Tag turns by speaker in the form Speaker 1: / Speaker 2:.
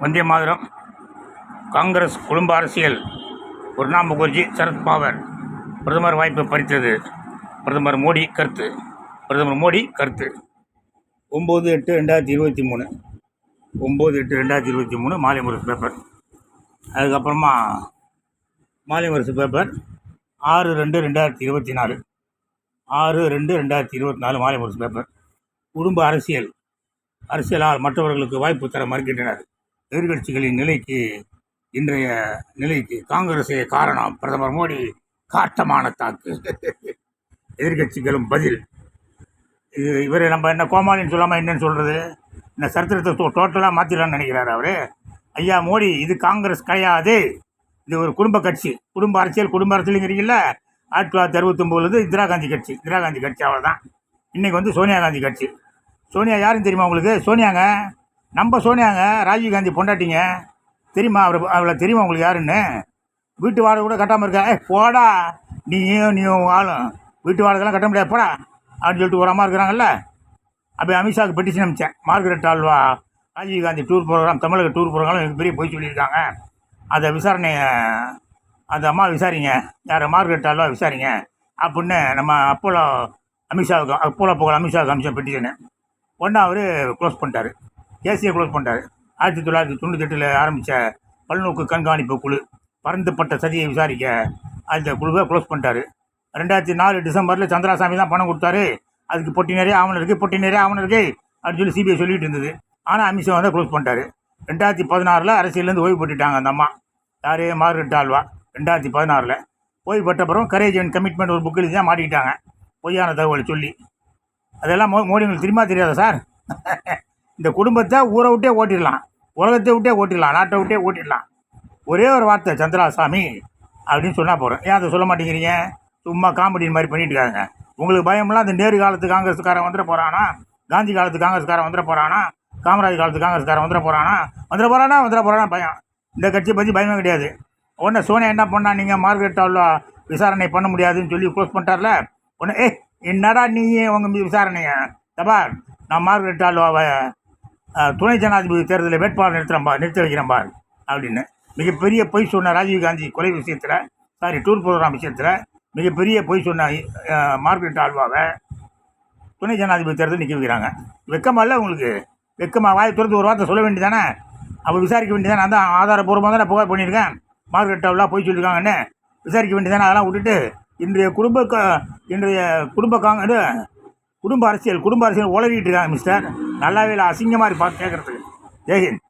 Speaker 1: வந்தே மாதரம். காங்கிரஸ் குடும்ப அரசியல். பிரணாப் முகர்ஜி சரத்பவர் பிரதமர் வாய்ப்பு பறித்தது. பிரதமர் மோடி கருத்து. பிரதமர் மோடி கருத்து. ஒம்பது எட்டு ரெண்டாயிரத்தி இருபத்தி மூணு. ஒம்பது எட்டு ரெண்டாயிரத்தி இருபத்தி மூணு மாலை முரசு பேப்பர் அதுக்கப்புறமா மாலை முரசு பேப்பர் ஆறு ரெண்டு ரெண்டாயிரத்தி இருபத்தி நாலு. ஆறு ரெண்டு ரெண்டாயிரத்தி இருபத்தி நாலு மாலை முரசு பேப்பர் குடும்ப அரசியல். அரசியலால் மற்றவர்களுக்கு வாய்ப்பு தர மறுக்கின்றனர். எதிர்கட்சிகளின் நிலைக்கு இன்றைய நிலைக்கு காங்கிரஸே காரணம். பிரதமர் மோடி காட்டமான தாக்கு எதிர்கட்சிகளும் பதில். இது இவர் நம்ம என்ன கோமாளின்னு சொல்லாமல் என்னன்னு சொல்கிறது இந்த சரித்திரத்தை டோட்டலாக மாற்றிடலான்னு நினைக்கிறாரு அவர். ஐயா மோடி இது காங்கிரஸ் கிடையாது. இது ஒரு குடும்ப கட்சி. குடும்ப அரசியல் குடும்ப அரசியலுங்கிறீங்கள ஆயிரத்தி தொள்ளாயிரத்தி அறுபத்தொம்போது இந்திரா காந்தி கட்சி. இந்திரா காந்தி கட்சி அவள் தான் இன்றைக்கி வந்து சோனியா காந்தி கட்சி. சோனியா யாருன்னு தெரியுமா உங்களுக்கு? சோனியாங்க. நம்ம சோனியாங்க ராஜீவ் காந்தி பொண்டாட்டிங்க. தெரியுமா? அவர் அவளை தெரியுமா உங்களுக்கு யாருன்னு? வீட்டு வாடகை கூட கட்டாமல் இருக்கா? ஏ போடா. நீயும் நீயும் ஆளும். வீட்டு வாடகைலாம் கட்ட முடியாது. போடா. அப்படின்னு சொல்லிட்டு ஒரு அம்மா இருக்கிறாங்கல்ல? அப்போ அமித்ஷாவுக்கு petition அனுப்பிச்சேன். Margaret Alva Rajiv Gandhi tour programme தமிழக டூர் ப்ரோக்ராம் எனக்கு பெரிய போய் சொல்லியிருக்காங்க. அதை விசாரணை அந்த அம்மா விசாரிங்க. யார்? மார்கரெட் ஆல்வா விசாரிங்க. அப்படின்னு நம்ம அப்போலோ அமித்ஷாவுக்கு அப்போலோ புகழ் அமித்ஷாவுக்கு அமிச்ச பெட்டிஷனு ஒன்றா அவர் க்ளோஸ் பண்ணிட்டாரு. கேசியை க்ளோஸ் பண்ணிட்டாரு. ஆயிரத்தி தொள்ளாயிரத்தி தொண்ணூத்தெட்டில் ஆரம்பித்த பல்நோக்கு கண்காணிப்பு குழு பரந்துப்பட்ட சதியை விசாரிக்க அந்த குழுவை க்ளோஸ் பண்ணிட்டாரு. ரெண்டாயிரத்தி நாலு டிசம்பரில் சந்திராசாமி தான் பணம் கொடுத்தாரு. அதுக்கு பொட்டி நிறைய ஆவணம் இருக்குது பொட்டி நிறைய ஆவணம் இருக்குது அப்படின்னு சொல்லி சிபிஐ சொல்லிட்டு இருந்தது. ஆனால் அமித்ஷா வந்து க்ளோஸ் பண்ணிட்டாரு. ரெண்டாயிரத்தி பதினாறில் அரசியலேருந்து ஓய்வு பெற்றுட்டாங்க அந்த அம்மா. யார்? மார்கரெட் ஆழ்வா ரெண்டாயிரத்தி பதினாறில். ஓய்வு பெற்ற பிறகு கரேஜ் அண்ட் கமிட்மெண்ட் ஒரு புக் தான் மாட்டிக்கிட்டாங்க. பொய்யான தகவலை சொல்லி. அதெல்லாம் மோ மோடி உங்களுக்கு தெரியுமா தெரியாதா சார்? இந்த குடும்பத்தை ஊரை விட்டே ஓட்டிடலாம் உலகத்தை விட்டே ஓட்டிடலாம் நாட்டை விட்டே ஓட்டிடலாம். ஒரே ஒரு வார்த்தை சந்திராசாமி அப்படின்னு சொன்னால் போகிறேன் ஏன் அதை சொல்ல மாட்டேங்கிறீங்க? சும்மா காமெடி மாதிரி பண்ணிட்டு இருக்காங்க. உங்களுக்கு பயம்லாம் அந்த நேரு காலத்து காங்கிரஸ்காரன் வந்துட போகிறானா காந்தி காலத்து காங்கிரஸ்காரன் வந்துட போகிறானா காமராஜ் காலத்து காங்கிரஸ்காரன் வந்துட போகிறானா வந்துட போகிறானா வந்துட போகிறானா பயம். இந்த கட்சியை பற்றி பயமே கிடையாது. உடனே சோனியா என்ன பண்ணா? நீங்கள் மார்க்கெட் அவ்வளோ விசாரணை பண்ண முடியாதுன்னு சொல்லி க்ளோஸ் பண்ணிட்டார்ல. உடனே ஏ என்னடா நீ உங்கள் மீது விசாரணைய? நான் மார்கரெட் ஆல்வாவை துணை ஜனாதிபதி தேர்தலில் வேட்பாளர் நிறுத்துறேன் நிறுத்தி வைக்கிறேன் அப்படின்னு. மிகப்பெரிய பொய் சொன்ன ராஜீவ் காந்தி கொலை விஷயத்தில் சாரி டூர் ப்ரோக்ராம் விஷயத்தில் மிகப்பெரிய பொய் சொன்ன மார்க்கெட் ஆழ்வாவை துணை ஜனாதிபதி தேர்தல் நிற்க வைக்கிறாங்க. வெக்கமாக இல்லை உங்களுக்கு? வெக்கமாக வாய் துறந்து ஒரு வார்த்தை சொல்ல வேண்டியதானே அவள் விசாரிக்க வேண்டியதானே நான் தான் ஆதாரபூர்வமாக தானே புகார் பண்ணியிருக்கேன். மார்க்கெட் ஆல்வா போய் சொல்லியிருக்காங்கன்னு. விசாரிக்க வேண்டியதானே அதெல்லாம் விட்டுட்டு இன்றைய குடும்ப க இன்றைய குடும்ப காங்க குடும்ப அரசியல் குடும்ப அரசியல் உளறிட்டு இருக்காங்க மிஸ்டர் நல்லாவே இல்லை அசிங்கமாக இருக்கு பார்த்து கேட்குறதுக்கு ஜெயஹிந்த்